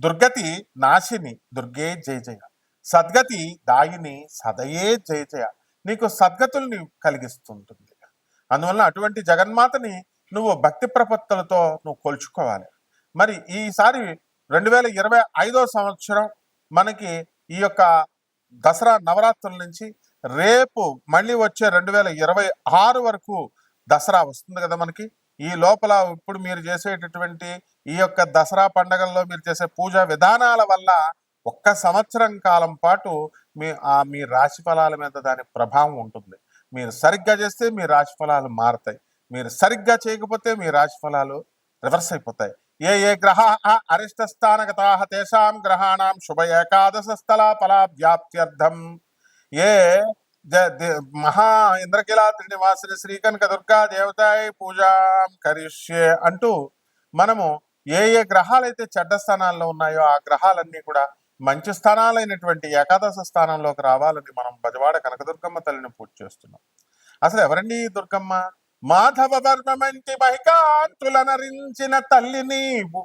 దుర్గతి నాశిని దుర్గే జయ జయ. సద్గతి దాయిని సదయే జయ జయ. నీకు సద్గతుల్ని కలిగిస్తుంటుంది. అందువల్ల అటువంటి జగన్మాతని నువ్వు భక్తి ప్రపత్తులతో నువ్వు కొలుచుకోవాలి. మరి ఈసారి రెండు వేల ఇరవై ఐదో సంవత్సరం మనకి ఈ యొక్క దసరా నవరాత్రుల నుంచి రేపు మళ్ళీ వచ్చే రెండు వేల ఇరవై ఆరు వరకు దసరా వస్తుంది కదా మనకి. ఈ లోపల ఇప్పుడు మీరు చేసేటటువంటి ఈ యొక్క దసరా పండగల్లో మీరు చేసే పూజా విధానాల వల్ల ఒక్క సంవత్సరం కాలం పాటు మీ ఆ మీ రాశి ఫలాల మీద దాని ప్రభావం ఉంటుంది. మీరు సరిగ్గా చేస్తే మీ రాశి ఫలాలు మారుతాయి. మీరు సరిగ్గా చేయకపోతే మీ రాశి ఫలాలు రివర్స్ అయిపోతాయి. ఏ ఏ గ్రహ అరిష్ట స్థానగతా తేషాం గ్రహాణం శుభ ఏకాదశ స్థల ఫలా వ్యాప్త్యర్థం ఏ మహా ఇంద్రకిలాద్రి నివాసిని శ్రీకనక దుర్గా దేవతాయ పూజాం కరిష్యే అంటూ మనము ఏ ఏ గ్రహాలైతే చెడ్డ స్థానాల్లో ఉన్నాయో ఆ గ్రహాలన్నీ కూడా మంచి స్థానాలైనటువంటి ఏకాదశ స్థానంలోకి రావాలని మనం బజవాడ కనకదుర్గమ్మ తల్లిని పూజ చేస్తున్నాం. అసలు ఎవరండి దుర్గమ్మ? మాధవ వర్మమంటి మహికాంతులనరించిన తల్లి నీవు.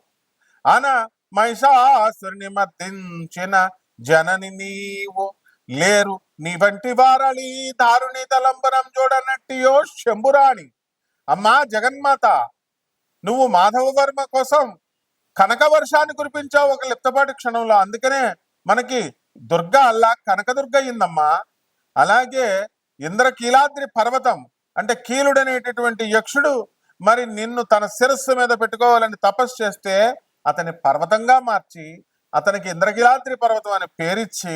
అన మహిషాసుని మర్దించిన జనని నీవు. లేరు. నీ వంటి వారళి దారుని తలంబరం చూడనట్టియో శంభురాణి. అమ్మా జగన్మాత నువ్వు మాధవ వర్మ కోసం కనక వర్షాన్ని కురిపించావు ఒక లిప్తపాటి క్షణంలో. అందుకనే మనకి దుర్గ అల్లా కనకదుర్గ అయిందమ్మా. అలాగే ఇంద్రకీలాద్రి పర్వతం అంటే కీలుడనేటటువంటి యక్షుడు మరి నిన్ను తన శిరస్సు మీద పెట్టుకోవాలని తపస్సు చేస్తే అతని పర్వతంగా మార్చి అతనికి ఇంద్రకీలాద్రి పర్వతం అని పేరిచ్చి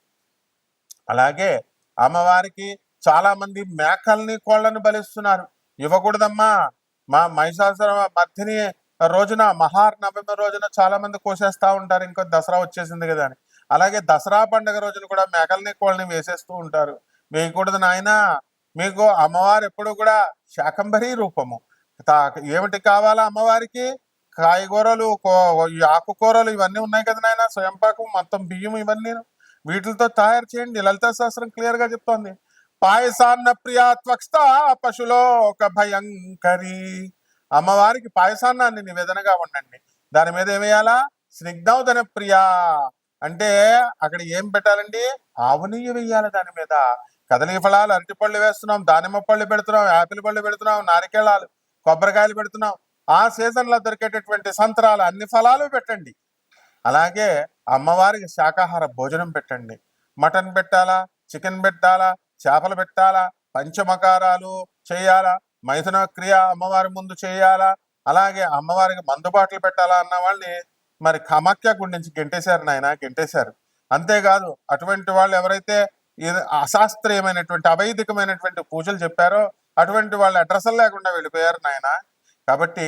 అలాగే అమ్మవారికి చాలా మంది మేకల్ని కోళ్ళని బలిస్తున్నారు. ఇవ్వకూడదమ్మా. మా మహిషాసుర మధ్యని రోజున మహానవమి రోజున చాలా మంది కోసేస్తా ఉంటారు. ఇంకా దసరా వచ్చేసింది కదా అని. అలాగే దసరా పండుగ రోజున కూడా మేకల్ని కోళ్ళని వేసేస్తూ ఉంటారు. వేయకూడదు నాయన. మీకు అమ్మవారు ఎప్పుడు కూడా శాకంబరీ రూపము. ఏమిటి కావాలా అమ్మవారికి? కాయగూరలు కో- ఈ ఆకుకూరలు ఇవన్నీ ఉన్నాయి కదా నాయన. స్వయంపాకం మొత్తం బియ్యం ఇవన్నీ వీటితో తయారు చేయండి. లలితా శాస్త్రం క్లియర్గా చెప్తోంది. పాయసాన్న ప్రియా త్వక్స్త పశులో ఒక భయంకరి. అమ్మవారికి పాయసాన్నాన్ని నివేదనగా ఉండండి. దాని మీద ఏమేయాలా? స్నిగ్ధౌదన ప్రియా. అంటే అక్కడ ఏం పెట్టాలండి? ఆవు నెయ్యి వేయాలి దాని మీద. కదలి ఫలాలు అరటి పళ్ళు వేస్తున్నాం దానిమ్మ పళ్ళు పెడుతున్నాం యాపిల్ పళ్ళు పెడుతున్నాం నారికేళాలు కొబ్బరికాయలు పెడుతున్నాం. ఆ సీజన్లో దొరికేటటువంటి సంతరాలు అన్ని ఫలాలు పెట్టండి. అలాగే అమ్మవారికి శాకాహార భోజనం పెట్టండి. మటన్ పెట్టాలా? చికెన్ పెట్టాలా? చేపలు పెట్టాలా? పంచమకారాలు చేయాలా? మైథున క్రియ అమ్మవారి ముందు చేయాలా? అలాగే అమ్మవారికి మందుబాట్లు పెట్టాలా అన్న వాళ్ళని మరి కామాఖ్య గుడి నుంచి గెంటేశారు నాయన గెంటేశారు. అంతేకాదు అటువంటి వాళ్ళు ఎవరైతే అశాస్త్రీయమైనటువంటి అవైదికమైనటువంటి పూజలు చెప్పారో అటువంటి వాళ్ళు అడ్రస్లు లేకుండా వెళ్ళిపోయారు నాయన. కాబట్టి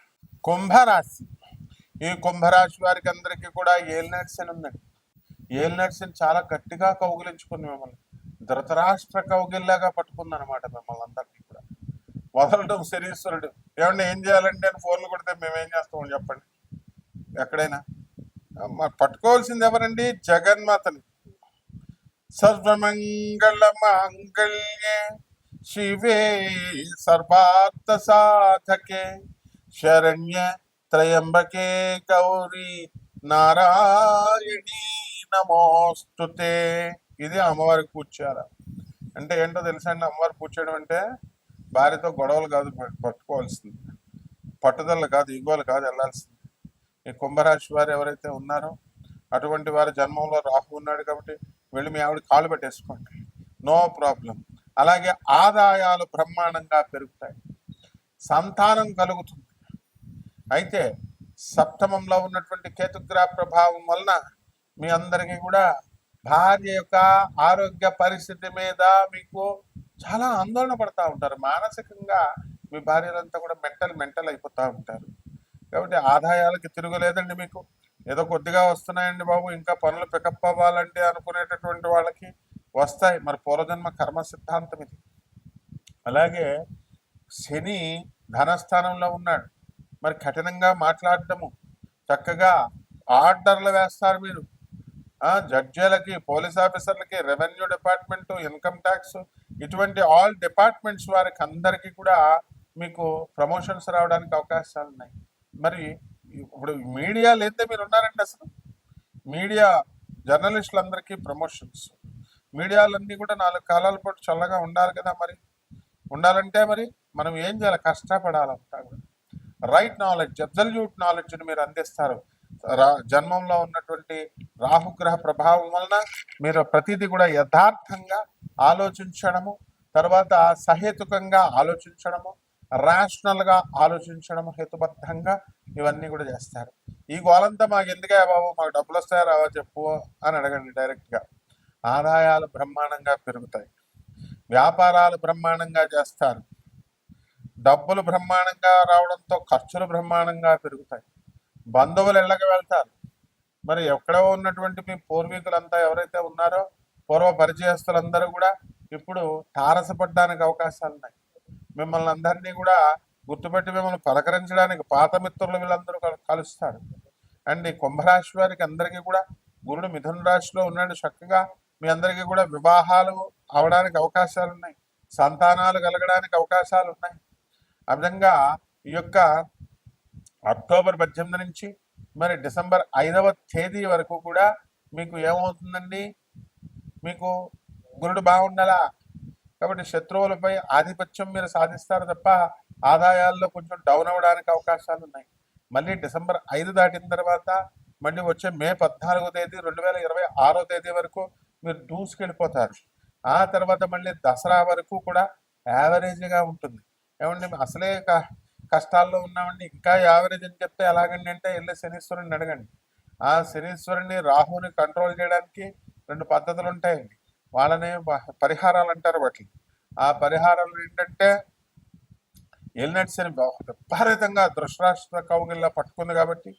కుంభరాశి. ఈ కుంభరాశి వారికి అందరికీ కూడా ఏలినట్సన్ ఉందండి. ఏలినట్సన్ చాలా గట్టిగా కౌగిలించుకుంది మిమ్మల్ని. ధృతరాష్ట్ర కౌగిల్లాగా పట్టుకుంది అనమాట మిమ్మల్ని అందరినీ కూడా. వదలడం శరీశ్వరుడు ఏమన్నా ఏం చేయాలంటే అని ఫోన్లు కొడితే మేమేం చేస్తామని చెప్పండి. ఎక్కడైనా. పట్టుకోవాల్సింది ఎవరండి? జగన్మాతని. సర్వమంగళ మాంగళ్యే శివే సర్వార్థ సాధకే శరణ్య త్రయంబకే గౌరీ నారాయణీ నమోస్తుతే ఇది అమ్మవారికి పూజ అంటే ఏంటో తెలుసా అండి? అమ్మవారికి అంటే భార్యతో గొడవలు కాదు పట్టుకోవాల్సింది. పట్టుదల కాదు ఇగోలు కాదు వెళ్ళాల్సింది. ఈ కుంభరాశి వారు ఎవరైతే ఉన్నారో అటువంటి వారి జన్మంలో రాహు ఉన్నాడు కాబట్టి వెళ్ళి మీ ఆవిడ కాలు పెట్టేసుకోండి. No problem. అలాగే ఆదాయాలు బ్రహ్మాండంగా పెరుగుతాయి. సంతానం కలుగుతుంది. అయితే సప్తమంలో ఉన్నటువంటి కేతుగ్రహ ప్రభావం వలన మీ అందరికీ కూడా భార్య యొక్క ఆరోగ్య పరిస్థితి మీద మీకు చాలా ఆందోళన పడతా ఉంటారు. మానసికంగా మీ భార్యలంతా కూడా మెంటల్ మెంటల్ అయిపోతూ ఉంటారు. కాబట్టి ఆదాయాలకి తిరుగులేదండి మీకు. ఏదో కొద్దిగా వస్తున్నాయండి బాబు ఇంకా పనులు పికప్ అవ్వాలంటే అనుకునేటటువంటి వాళ్ళకి వస్తాయి. మరి పూర్వజన్మ కర్మ సిద్ధాంతం ఇది. అలాగే శని ధనస్థానంలో ఉన్నాడు. మరి కఠినంగా మాట్లాడటము. చక్కగా ఆర్డర్లు వేస్తారు మీరు. జడ్జీలకి పోలీస్ ఆఫీసర్లకి రెవెన్యూ డిపార్ట్మెంట్ ఇన్కమ్ ట్యాక్స్ ఇటువంటి ఆల్ డిపార్ట్మెంట్స్ వారికి అందరికీ కూడా మీకు ప్రమోషన్స్ రావడానికి అవకాశాలు ఉన్నాయి మరి ఇప్పుడు మీడియా లేదా మీరు ఉన్నారండి అసలు? Media జర్నలిస్టులందరికీ promotions. మీడియాలన్నీ కూడా నాలుగు కాలాల పాటు చల్లగా ఉండాలి కదా మరి? ఉండాలంటే మరి మనం ఏం చేయాలి? కష్టపడాలంటా కూడా. రైట్ నాలెడ్జ్ అబ్జల్యూట్ నాలెడ్జ్ని మీరు అందిస్తారు. రా జన్మంలో ఉన్నటువంటి రాహుగ్రహ ప్రభావం వలన మీరు ప్రతిదీ కూడా యథార్థంగా ఆలోచించడము తర్వాత సహేతుకంగా ఆలోచించడము rational గా ఆలోచించడము హేతుబద్ధంగా ఇవన్నీ కూడా చేస్తారు. ఈ గోలంతా మాకు ఎందుకే బాబు? మాకు డబ్బులు వస్తాయా రావా చెప్పు అని అడగండి డైరెక్ట్గా ఆదాయాలు బ్రహ్మాండంగా పెరుగుతాయి. వ్యాపారాలు బ్రహ్మాండంగా చేస్తారు. డబ్బులు బ్రహ్మాండంగా రావడంతో ఖర్చులు బ్రహ్మాండంగా పెరుగుతాయి. బంధువులు ఇళ్ళకి వెళ్తారు. మరి ఎక్కడో ఉన్నటువంటి మీ పూర్వీకులంతా ఎవరైతే ఉన్నారో పూర్వ పరిచయస్తులందరూ కూడా ఇప్పుడు తారసపడడానికి అవకాశాలు ఉన్నాయి. మిమ్మల్ని అందరినీ కూడా గుర్తుపెట్టి మిమ్మల్ని పలకరించడానికి పాత మిత్రులు వీళ్ళందరూ కలుస్తారు. అండ్ ఈ కుంభరాశి వారికి అందరికీ కూడా గురుడు మిథున రాశిలో ఉన్నాడు చక్కగా. మీ అందరికీ కూడా వివాహాలు అవడానికి అవకాశాలు ఉన్నాయి. సంతానాలు కలగడానికి అవకాశాలు ఉన్నాయి. ఆ విధంగా ఈ యొక్క అక్టోబర్ పద్దెనిమిది నుంచి మరి డిసెంబర్ ఐదవ తేదీ వరకు కూడా మీకు ఏమవుతుందండి? మీకు గురుడు బాగుండాలా? కాబట్టి శత్రువులపై ఆధిపత్యం మీరు సాధిస్తారు తప్ప ఆదాయాల్లో కొంచెం డౌన్ అవ్వడానికి అవకాశాలు ఉన్నాయి. మళ్ళీ డిసెంబర్ ఐదు దాటిన తర్వాత మళ్ళీ వచ్చే మే పద్నాలుగో తేదీ రెండు వేల ఇరవై ఆరో తేదీ వరకు మీరు దూసుకెళ్ళిపోతారు ఆ తర్వాత మళ్ళీ దసరా వరకు కూడా యావరేజ్గా ఉంటుంది. ఏమండి అసలే కష్టాల్లో ఉన్నామండి. ఇంకా యావరేజ్ అని చెప్తే ఎలాగండి అంటే వెళ్ళి శనీశ్వరుని అడగండి. ఆ శనీశ్వరుని రాహుని కంట్రోల్ చేయడానికి రెండు పద్ధతులు ఉంటాయండి. వాళ్ళనే పరిహారాలు అంటారు వాటిని. ఆ పరిహారాలు ఏంటంటే ఎల్నట్ శని విపరీతంగా దృష్టరాష్ట్ర కౌగిల్లా పట్టుకుంది కాబట్టి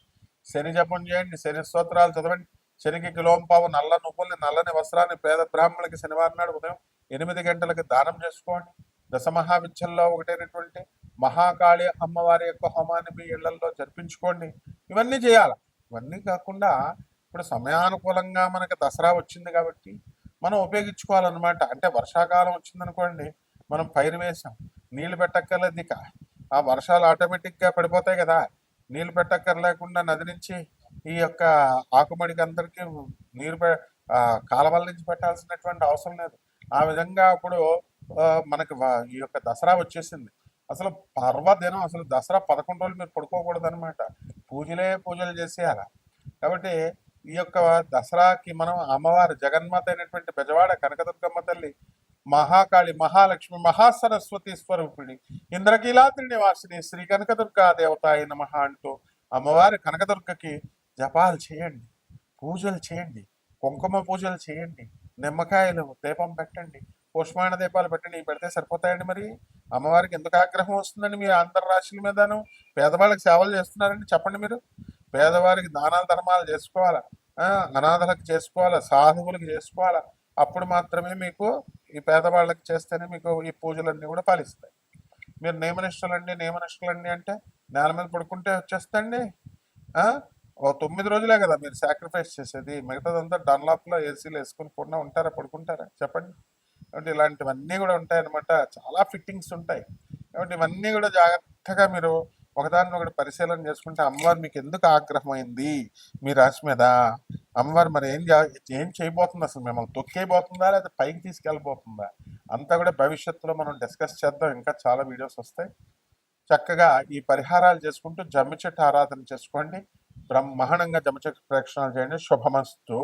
శని జపం చేయండి శని స్తోత్రాలు చదవండి. శనికి కిలోంపావు నల్ల నువ్వుల్ని నల్లని వస్త్రాన్ని పేద బ్రాహ్మణులకి శనివారం నాడు ఉదయం ఎనిమిది గంటలకి దానం చేసుకోండి. దశమహావిద్యల్లో ఒకటైనటువంటి మహాకాళి అమ్మవారి యొక్క హోమాన్ని మీ ఇళ్ళలో జరిపించుకోండి. ఇవన్నీ చేయాలి? ఇవన్నీ కాకుండా ఇప్పుడు సమయానుకూలంగా మనకి దసరా వచ్చింది కాబట్టి మనం ఉపయోగించుకోవాలన్నమాట. అంటే వర్షాకాలం వచ్చిందనుకోండి మనం పైరు వేసాం నీళ్ళు పెట్టక్కర్లేదు ఇక. ఆ వర్షాలు ఆటోమేటిక్గా పడిపోతాయి కదా. నీళ్ళు పెట్టక్కర్లేకుండా నది నుంచి ఈ యొక్క ఆకుమడికి అందరికీ నీరు పె- కాలవల నుంచి పెట్టాల్సినటువంటి అవసరం లేదు. ఆ విధంగా ఇప్పుడు మనకి ఈ యొక్క దసరా వచ్చేసింది. అసలు పర్వదినం అసలు దసరా పదకొండు రోజులు మీరు పడుకోకూడదు అనమాట పూజలే పూజలు చేసేయాలా. కాబట్టి ఈ యొక్క దసరాకి మనం అమ్మవారి జగన్మాత అయినటువంటి బెజవాడ కనకదుర్గమ్మ తల్లి మహాకాళి మహాలక్ష్మి మహాసరస్వతి స్వరూపిణి ఇంద్రకీలాద్రి నివాసిని శ్రీ కనకదుర్గా దేవతాయ నమ అంటూ అమ్మవారి కనకదుర్గకి జపాలు చేయండి. పూజలు చేయండి. కుంకుమ పూజలు చేయండి. నిమ్మకాయలు దీపం పెట్టండి. పుష్పాణ దీపాలు పెట్టండి పెడితే సరిపోతాయండి మరి. అమ్మవారికి ఎందుకు ఆగ్రహం వస్తుందండి మీ ఆంధ్ర రాశుల మీదను? పేదవాళ్ళకి సేవలు చేస్తున్నారండి చెప్పండి మీరు. పేదవారికి దానాలు ధర్మాలు చేసుకోవాలా? అనాథలకు చేసుకోవాలా? సాధువులకు చేసుకోవాలా? అప్పుడు మాత్రమే మీకు ఈ పేదవాళ్ళకి చేస్తేనే మీకు ఈ పూజలన్నీ కూడా ఫలిస్తాయి. మీరు నియమనిష్టలండి నియమనిష్టలండి అంటే నేల మీద పడుకుంటే వచ్చేస్తండి. ఓ తొమ్మిది రోజులే కదా మీరు సాక్రిఫైస్ చేసేది. మిగతాదంతా డన్లాప్లో ఏసీలు వేసుకుని కూడా ఉంటారా పడుకుంటారా? చెప్పండి. కాబట్టి ఇలాంటివన్నీ కూడా ఉంటాయన్నమాట. చాలా ఫిట్టింగ్స్ ఉంటాయి. కాబట్టి ఇవన్నీ కూడా జాగ్రత్తగా మీరు ఒకదాన్ని ఒకటి పరిశీలన చేసుకుంటే అమ్మవారు మీకు ఎందుకు ఆగ్రహమైంది మీ రాశి మీద అమ్మవారు మరి ఏం ఏం చేయబోతుంది అసలు? మిమ్మల్ని తొక్కేయబోతుందా? లేదా పైకి తీసుకెళ్ళబోతుందా? అంతా కూడా భవిష్యత్తులో మనం డిస్కస్ చేద్దాం. ఇంకా చాలా వీడియోస్ వస్తాయి. చక్కగా ఈ పరిహారాలు చేసుకుంటూ జమ్మి చెట్టు ఆరాధన చేసుకోండి. బ్రహ్మాండంగా జమ్మి చెట్టు ప్రేక్షణాలు చేయండి. శుభమస్తు.